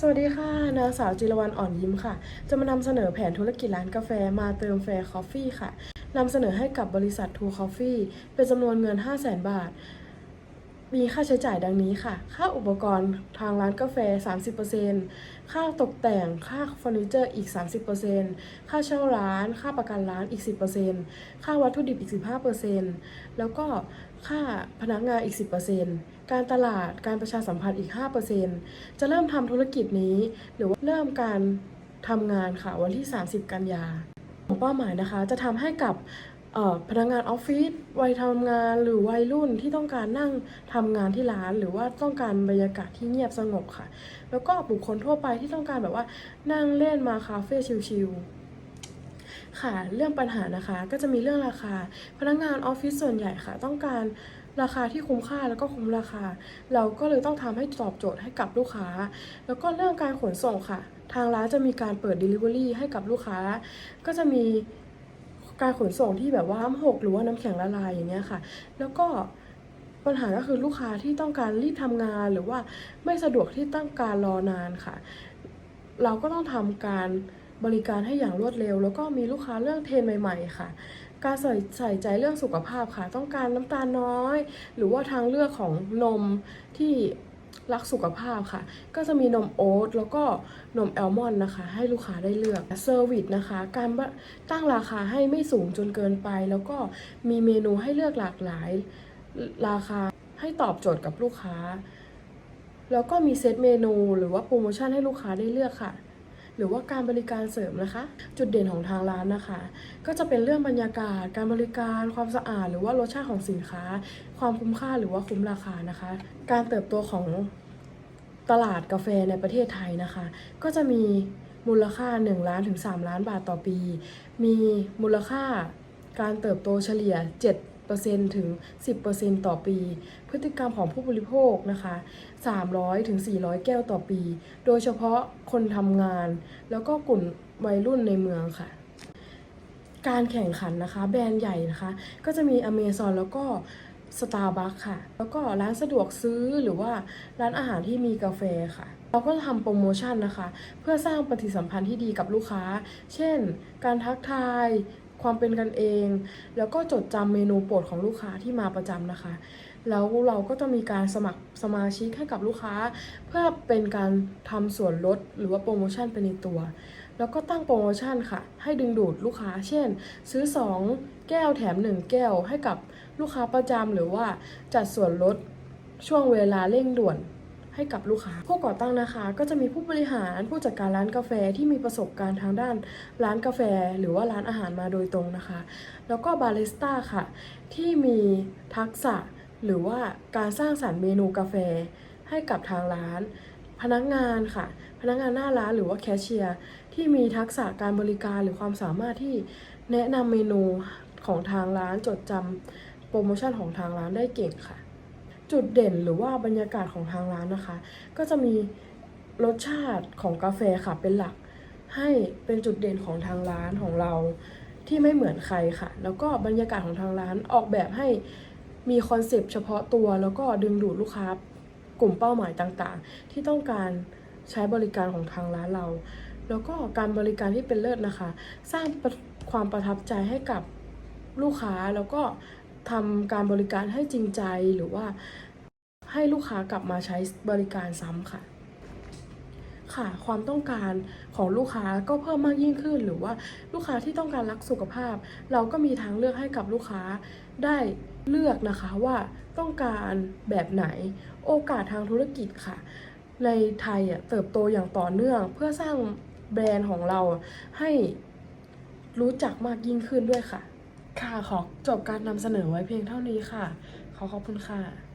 สวัสดีค่ะนางสาวจิรวรรณอ่อนยิ้มค่ะ จะมานำเสนอแผนธุรกิจร้านกาแฟมาเติมแฟร์คอฟฟี่ค่ะนำเสนอให้กับบริษัททูคอฟฟี่เป็นจำนวนเงิน 5 0 0 0 0 0 บาท มีค่าใช้จ่ายดังนี้ค่ะ ค่าอุปกรณ์ทางร้านกาแฟ 30%ค่าตกแต่ง ค่าเฟอร์นิเจอร์อีก 30%ค่าเช่าร้าน ค่าประกันร้านอีก 10%ค่าวัตถุดิบอีก 15%แล้วก็ค่าพนักงานอีก 10%การตลาด การประชาสัมพันธ์อีก 5%จะเริ่มทำธุรกิจนี้ หรือว่าเริ่มการทำงานค่ะวันที่ 30 กันยาเป้าหมายนะคะ จะทำให้กับ พนักงานออฟฟิศวัยทำงานหรือวัยรุ่นที่ต้องการนั่งทำงานที่ร้าน หรือว่าต้องการบรรยากาศที่เงียบสงบค่ะ แล้วก็บุคคลทั่วไปที่ต้องการแบบว่านั่งเล่นมาคาเฟ่ชิลๆค่ะ เรื่องปัญหานะคะก็จะมีเรื่องราคา พนักงานออฟฟิศส่วนใหญ่ค่ะ ต้องการราคาที่คุ้มค่าแล้วก็คุ้มราคา เราก็เลยต้องทำให้ตอบโจทย์ให้กับลูกค้า แล้วก็เรื่องการขนส่งค่ะ ทางร้านจะมีการเปิด Delivery ให้กับลูกค้า ก็จะมี การขนส่งที่แบบว่าน้ำหกหรือว่าน้ำแข็งละลายอย่างเงี้ยค่ะ แล้วก็ปัญหาก็คือลูกค้าที่ต้องการรีบทำงานหรือว่าไม่สะดวกที่ต้องการรอนานค่ะ เราก็ต้องทำการบริการให้อย่างรวดเร็ว แล้วก็มีลูกค้าเรื่องเทรนใหม่ๆค่ะ การใส่ใส่ใจเรื่องสุขภาพค่ะ ต้องการน้ำตาลน้อย หรือว่าทางเลือกของนมที่ รักสุขภาพค่ะ ก็จะมีนมโอ๊ตแล้วก็นมแอลมอนด์นะคะ ให้ลูกค้าได้เลือกเซอร์วิสนะคะ การตั้งราคาให้ไม่สูงจนเกินไป แล้วก็มีเมนูให้เลือกหลากหลาย ราคาให้ตอบโจทย์กับลูกค้า แล้วก็มีเซตเมนู หรือว่าโปรโมชั่นให้ลูกค้าได้เลือกค่ะ หรือว่าการบริการเสริมนะคะ จุดเด่นของทางร้านนะคะ ก็จะเป็นเรื่องบรรยากาศ การบริการความสะอาด หรือว่ารสชาติของสินค้า ความคุ้มค่าหรือว่าคุ้มราคานะคะ การเติบโตของตลาดกาแฟในประเทศไทยนะคะ ก็จะมีมูลค่า 1 ล้านถึง 3 ล้านบาทต่อปี มีมูลค่าการเติบโตเฉลี่ย 7 ถึง 10%ต่อปี พฤติกรรมของผู้บริโภคนะคะ300ถึง400 แก้วต่อปี โดยเฉพาะคนทำงาน แล้วก็กลุ่มวัยรุ่นในเมืองค่ะ การแข่งขันนะคะ แบรนด์ใหญ่นะคะ ก็จะมี Amazon แล้วก็ Starbucks ค่ะ แล้วก็ร้านสะดวกซื้อหรือว่าร้านอาหารที่มีกาแฟค่ะ เราก็จะทำโปรโมชั่นนะคะ เพื่อสร้างปฏิสัมพันธ์ที่ดีกับลูกค้า เช่น การทักทาย ความเป็นกันเอง แล้วก็จดจำเมนูโปรดของลูกค้าที่มาประจำนะคะ แล้วเราก็จะมีการสมัครสมาชิกให้กับลูกค้า เพื่อเป็นการทำส่วนลดหรือว่าโปรโมชั่นไปในตัว แล้วก็ตั้งโปรโมชั่นค่ะ ให้ดึงดูดลูกค้า เช่น ซื้อ 2 แก้วแถม 1 แก้วให้กับลูกค้าประจำหรือว่าจัดส่วนลดช่วงเวลาเร่งด่วน ให้กับลูกค้า ผู้ก่อตั้งนะคะ ก็จะมีผู้บริหารผู้จัดการร้านกาแฟที่มีประสบการณ์ทางด้านร้านกาแฟ หรือว่าร้านอาหารมาโดยตรงนะคะ แล้วก็บาริสต้าค่ะ ที่มีทักษะหรือว่าการสร้างสรรค์เมนูกาแฟให้กับทางร้าน พนักงานค่ะ พนักงานหน้าร้านหรือว่าแคชเชียร์ที่มีทักษะการบริการหรือความสามารถที่แนะนำเมนูของทางร้านจดจำโปรโมชั่นของทางร้านได้เก่งค่ะ จุดเด่นหรือว่าบรรยากาศของทางร้านนะคะ ก็จะมีรสชาติของกาแฟค่ะเป็นหลัก ให้เป็นจุดเด่นของทางร้านของเราที่ไม่เหมือนใครค่ะ แล้วก็บรรยากาศของทางร้านออกแบบให้มีคอนเซปต์เฉพาะตัวแล้วก็ดึงดูดลูกค้ากลุ่มเป้าหมายต่างๆ ที่ต้องการใช้บริการของทางร้านเรา แล้วก็การบริการที่เป็นเลิศนะคะ สร้างความประทับใจให้กับลูกค้าแล้วก็ ทำการบริการให้จริงใจหรือว่าให้ลูกค้ากลับมาใช้บริการซ้ำค่ะ ค่ะความต้องการของลูกค้าก็เพิ่มมากยิ่งขึ้น หรือว่าลูกค้าที่ต้องการรักสุขภาพ เราก็มีทางเลือกให้กับลูกค้าได้เลือกนะคะว่าต้องการแบบไหนโอกาสทางธุรกิจค่ะ ในไทยอะเติบโตอย่างต่อเนื่อง เพื่อสร้างแบรนด์ของเราให้รู้จักมากยิ่งขึ้นด้วยค่ะ ค่ะขอจบการนำเสนอไว้เพียงเท่านี้ค่ะ ขอขอบคุณค่ะ